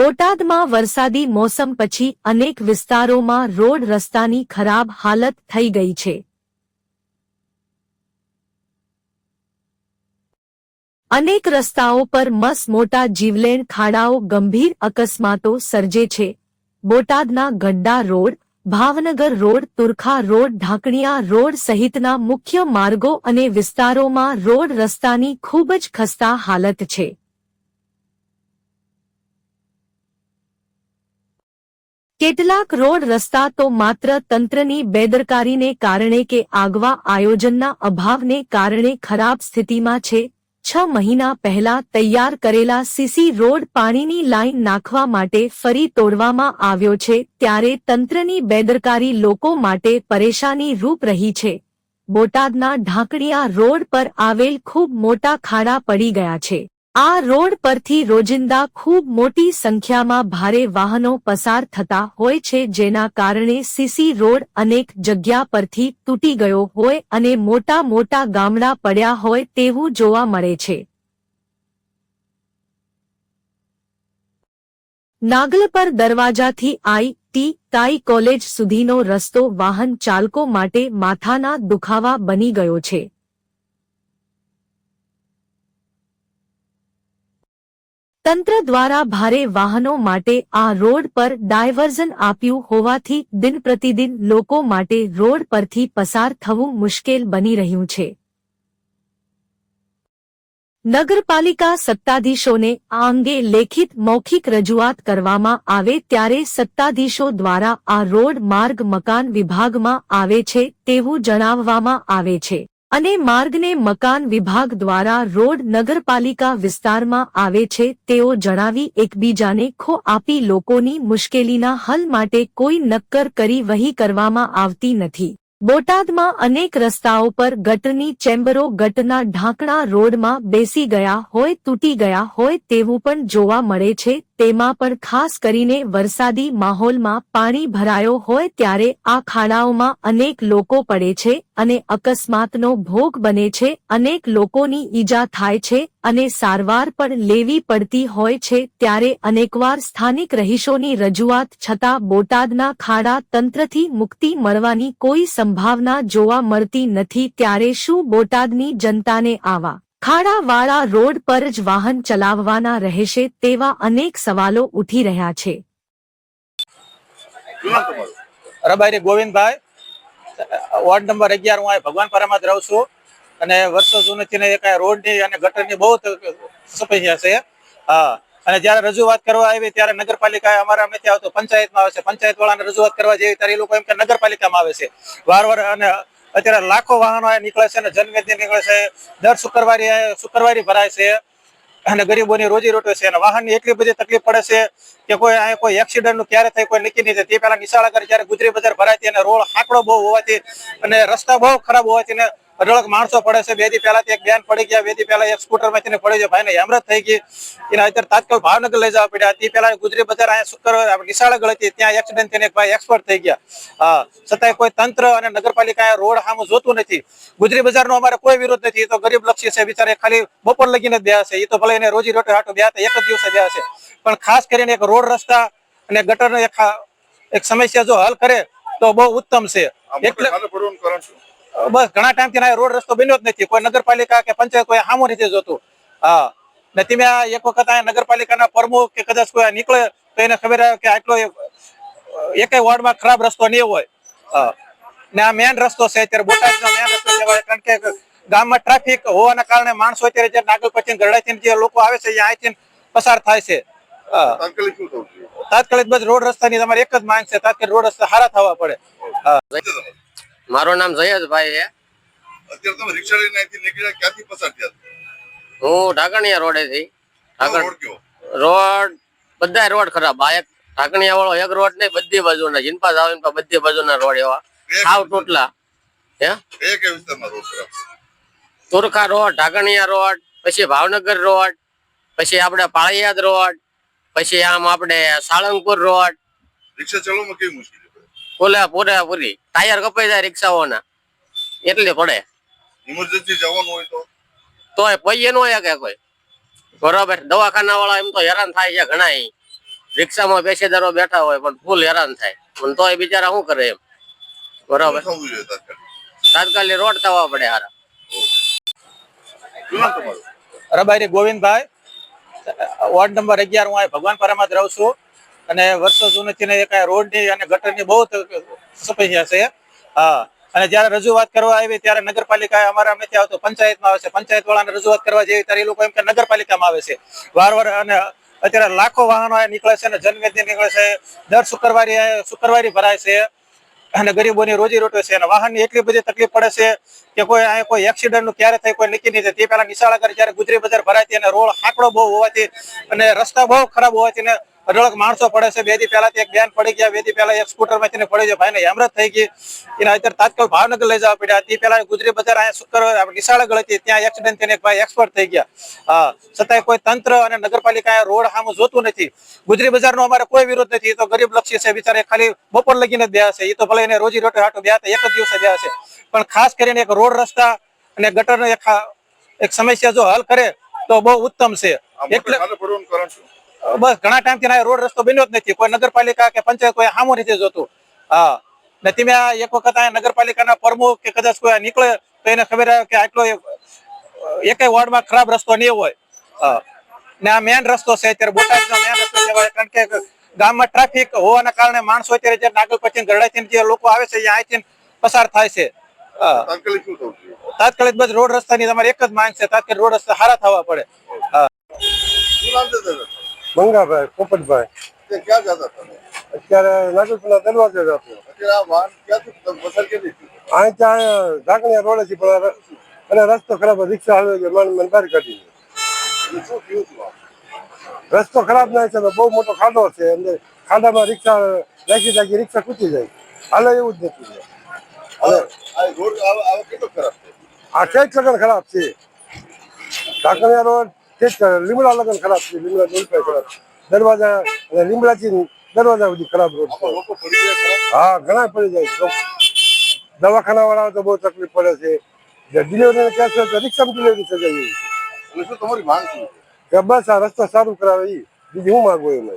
બોટાદમાં વરસાદી મોસમ પછી અનેક વિસ્તારોમાં રોડ રસ્તાની ખરાબ હાલત થઈ ગઈ છે. અનેક રસ્તાઓ પર મસ મોટા જીવલેણ ખાડાઓ ગંભીર અકસ્માતો સર્જે છે. બોટાદના Gadda road, Bhavnagar road, Turkha road, Dhankaniya road સહિતના મુખ્ય માર્ગો અને વિસ્તારોમાં રોડ રસ્તાની ખૂબ જ ખસ્તા હાલત છે. કેટલાક રોડ રસ્તા તો માત્ર તંત્રની બેદરકારીને કારણે કે આગવા આયોજનના અભાવને કારણે ખરાબ સ્થિતિમાં છે. છ મહિના પહેલા તૈયાર કરેલા સીસી રોડ પાણીની લાઈન નાખવા માટે ફરી તોડવામાં આવ્યો છે, ત્યારે તંત્રની બેદરકારી લોકો માટે પરેશાની રૂપ રહી છે. બોટાદના ઢાંકણિયા રોડ પર આવેલ ખૂબ મોટા ખાડા પડી ગયા છે. આ રોડ પરથી રોજિંદા ખૂબ મોટી સંખ્યામાં ભારે વાહનો પસાર થતા હોય છે, જેના કારણે સીસી રોડ અનેક જગ્યા પરથી તૂટી ગયો હોય અને મોટા મોટા ગામડા પડ્યા હોય તેવું જોવા મળે છે. નાગલપર દરવાજાથી આઈ ટી તાઈ કોલેજ સુધીનો રસ્તો વાહન ચાલકો માટે માથાના દુખાવા બની ગયો છે. તંત્ર દ્વારા ભારે વાહનો માટે આ રોડ પર ડાયવર્ઝન આપ્યું હોવાથી દિન પ્રતિદિન લોકો માટે રોડ પરથી પસાર થવું મુશ્કેલ બની રહ્યું છે. નગરપાલિકા સત્તાધીશોને આ અંગે લેખિત મૌખિક રજૂઆત કરવામાં આવે ત્યારે સત્તાધીશો દ્વારા આ રોડ માર્ગ મકાન વિભાગમાં આવે છે તેવું જણાવવામાં આવે છે. અને માર્ગને મકાન વિભાગ દ્વારા રોડ નગરપાલિકા વિસ્તારમાં આવે છે, તેઓ જણાવી, એકબીજાને ખો આપી લોકોની મુશ્કેલીના હલ માટે કોઈ નક્કર કરી વહી કરવામાં આવતી નથી. બોટાદમાં અનેક રસ્તાઓ પર ગટરની ચેમ્બરો ગટના ઢાંકણા રોડમાં બેસી ગયા હોય, તૂટી ગયા હોય તેવું પણ જોવા મળે છે તેમાં પણ ખાસ કરીને વરસાદી માહોલમાં પાણી ભરાયો હોય ત્યારે આ ખાડાઓમાં અનેક લોકો પડે છે અને અકસ્માતનો ભોગ બને છે, અનેક લોકોની ઈજા થાય છે અને સારવાર પણ લેવી પડતી હોય છે ત્યારે અનેકવાર સ્થાનિક રહીશોની રજૂઆત છતાં બોટાદના ખાડા તંત્રથી મુક્તિ મળવાની કોઈ સંભાવના જોવા મળતી નથી, ત્યારે શું બોટાદની જનતાને આવા ખાડાવાળા રોડ પર જ વાહન ચલાવવાના રહેશે તેવા અનેક સવાલો ઉઠી રહ્યા છે. ગોવિંદભાઈ, વોર્ડ નંબર અગિયાર હું ભગવાન ભગવાનપરામાં રહું છું. અને વર્ષો જૂનથી એક રોડની અને ગટરની બહુ સમસ્યા છે. હા, અને જયારે રજૂઆત કરવા આવી ત્યારે નગરપાલિકા અમારા નથી આવતું. પંચાયતમાં આવે છે. પંચાયત વાળાને રજૂઆત કરવા જેવી ત્યારે એ લોકો એમ કે નગરપાલિકામાં આવે છે. વાર વાર અને અત્યારે લાખો વાહનો નીકળે છે અને જનમેદની નીકળે છે દર શુક્રવારે શુક્રવારે ભરાય છે અને ગરીબોની રોજી રોટી છે અને વાહનની એટલી બધી તકલીફ પડે છે કે કોઈ અહીંયા કોઈ એક્સિડન્ટનું ક્યારે થાય, કોઈ નક્કી નહીં થાય. તે પહેલા નિશાળા કરે જ્યારે ગુજરી બજાર ભરાતી અને રોડ હાકડો બહુ હોવાથી અને રસ્તા બહુ ખરાબ હોવાથી અઢળક માણસો પડે છે. બે દી પહેલા એક બેન પડી ગયા. બે દી પહેલા એક સ્કૂટરમાંથી પડી જાય ભાઈને હેમરત થઈ ગઈ. એને અત્યારે તાત્કાલિક ભાવનગર લઈ જવા પડ્યા. તે પહેલા ગુજરી બજાર અહીંયા શુક્ર નિશાળગળ હતી. ત્યાં એક્સિડન્ટ થઈને એક ભાઈ એક્સપર્ટ થઈ ગયા. હા. છતાંય કોઈ તંત્ર અને નગરપાલિકા રોડ સામું જોતું નથી. ગુજરી બજારનો અમારે કોઈ વિરોધ નથી. તો ગરીબ લક્ષી છે. બિચારે ખાલી બપોર લગીને જ બેસે એ તો ભલે એને રોજી રોટી હાટો બે એક જ દિવસે બેસે પણ ખાસ કરીને એક રોડ રસ્તા અને ગટરનો એક સમસ્યા જો હલ કરે તો બહુ ઉત્તમ છે. એટલે બસ ઘણા ટાઈમથી રોડ રસ્તો બન્યો જ નથી. કોઈ નગરપાલિકા કે પંચાયત કોઈ સામો નથી જોતું. હા. ને તમે એક વખત નગરપાલિકાના પ્રમુખ કે કદાચ કોઈ નીકળે તો એને ખબર આવે કે આટલો એક વોર્ડમાં ખરાબ રસ્તો નહીં હોય. ને આ મેન રસ્તો છે અત્યારે બોટાદનો મેન રસ્તો કહેવાય કારણ કે ગામમાં ટ્રાફિક હોવાના કારણે માણસો અત્યારે જે નાગલ પછી ગરડાથી જે લોકો આવે છે અહીંથી પસાર થાય છે. તાત્કાલિક બસ રોડ રસ્તાની તમારે એક જ માંગ છે તાત્કાલિક રોડ રસ્તા સારા થવા પડે. મારું નામ જયેશભાઈ છે. અત્યારે તમે રિક્ષા લઈને અહીંથી નીકળ્યા ક્યાંથી પસાર થયા? હું ઢાકણિયા રોડે થી. ઢાકણ રોડ બધા રોડ ખરાબ. આ એક ઢાકણિયા વાળો એક રોડ નહીં બધી બાજુના. જીનપા જાવ ને બધી બાજુના રોડ એવા. સાવ તૂટલા. હે? એ કે વિસ્તારમાં રોડ ખરાબ તુરખા રોડ ઢાકણિયા રોડ પછી ભાવનગર રોડ પછી આપણે પાળિયાદ રોડ પછી આમ આપણે સાળંગપુર રોડ. રિક્ષા ચલાવવામાં કેવી મુશ્કેલી? પડે પૂરે પૂરે. ટાયર કપાઈ જાય રિક્ષાઓના. એટલી પડે. ઇમરજન્સી જવાનું હોય તો? તોય પૈયે નો કે કોઈ. બરોબર. દવાખાના વાળા એમ તો હેરાન થાય છે ઘણા રિક્ષામાં પેસેદારો બેઠા હોય પણ ફૂલ હેરાન થાય. પણ તોય બિચારા શું કરે એમ? બરાબર. શું તાત્કાલિક? તાત્કાલિક રોડ થવા પડે હારા. રબાઈ રબારી ગોવિંદભાઈ. વોર્ડ નંબર અગિયાર હું ભગવાન પરામાં રહું છું. અને વર્ષો જૂનથી એક આ રોડની અને ગટરની બહુ સમસ્યા છે. હા. અને જયારે રજૂઆત કરવા આવી ત્યારે નગરપાલિકા અમારા નથી આવતો પંચાયતમાં આવે છે. પંચાયત વાળાને રજૂઆત કરવા જેવી ત્યારે એ લોકો એમ કે નગરપાલિકામાં આવે છે. વાર વાર અને અત્યારે લાખો વાહનો નીકળે છે અને જનમેદની નીકળે છે. દર શુક્રવારે શુક્રવારે ભરાય છે અને ગરીબોની રોજી રોટી છે અને વાહનની એટલી બધી તકલીફ પડે છે કે કોઈ અહીંયા કોઈ એક્સિડન્ટનું ક્યારે થાય કોઈ નક્કી નહીં થાય. તે પહેલા નિશાળા જ્યારે ગુજરી બજાર ભરાતી અને રોડ હાંકડો બહુ હોવાથી અને રસ્તા બહુ ખરાબ હોવાથી અઢળક માણસો પડે છે. બે દી પહેલા એક બેન પડી ગયા. બે દી પહેલા એક સ્કૂટરમાંથી પડી ગયા ભાઈને હેમરત થઈ ગઈ. એને અત્યારે તાત્કાલ ભાવનગર લઈ જવા પડ્યા. તે પહેલા ગુજરી બજાર અહીંયા શુક્ર નિશાળા હતી. ત્યાં એક્સિડન્ટ થઈને એક ભાઈ એક્સપર્ટ થઈ ગયા. છતાંય કોઈ તંત્ર અને નગરપાલિકા રોડ સામે જોતું નથી. ગુજરી બજારનો અમારે કોઈ વિરોધ નથી. એ તો ગરીબ લક્ષી છે. બિચારે ખાલી બપોર લગીને જ બેસે એ તો ભલે એને રોજી રોટી હાટો બે એક જ દિવસે બેસે પણ ખાસ કરીને એક રોડ રસ્તા અને ગટરનો એક સમસ્યા જો હલ કરે તો બહુ ઉત્તમ છે. એટલે બસ ઘણા ટાઈમથી થી રોડ રસ્તો બન્યો જ નથી. કોઈ નગરપાલિકા કે પંચાયત કોઈ સામો નથી જોતું. હા. ને તમે એક વખત આ નગરપાલિકાના પ્રમુખ કે કદાચ કોઈ નીકળે તો એને ખબર આવે કે આટલો એક વોર્ડમાં ખરાબ રસ્તો નહીં હોય. ને આ મેન રસ્તો છે અત્યારે બોટાદનો મેન રસ્તો કહેવાય કારણ કે ગામમાં ટ્રાફિક હોવાના કારણે માણસો અત્યારે જે નાગલ પછી ગરડાથી જે લોકો આવે છે અહીંથી પસાર થાય છે. તાત્કાલિક બસ રોડ રસ્તાની તમારે એક જ માંગ છે તાત્કાલિક રોડ રસ્તા સારા થવા પડે. મંગાભાઈ પોપટભાઈ. ક્યાં જતા અત્યારે નાગરપુરના દરવાજે જતો અહીં ત્યાં ઢાંકણીયા રોડે છે પણ અને રસ્તો ખરાબ રિક્ષા હાલે છે મન મન બહાર કાઢી? રસ્તો ખરાબ ના છે બહુ મોટો ખાડો છે અંદર ખાડામાં રિક્ષા રાખી રાખી રિક્ષા ખૂટી જાય. હાલે એવું જ નથી. આ છે? લગન ખરાબ છે? ઢાકણિયા રોડ લીમડા લગન ખરાબ છે. લીમડા ડોલપાઈ ખરાબ દરવાજા અને લીમડાથી દરવાજા સુધી ખરાબ રોડ હા ઘણા પડી જાય છે. દવાખાના વાળા તો બહુ તકલીફ પડે છે. ડિલિવરી કેસ તો રિક્ષામાં ડિલિવરી થઈ જાય તમારી માંગ છે? કે બસ આ રસ્તો સારું કરાવે એ બીજું હું માંગુ એમ.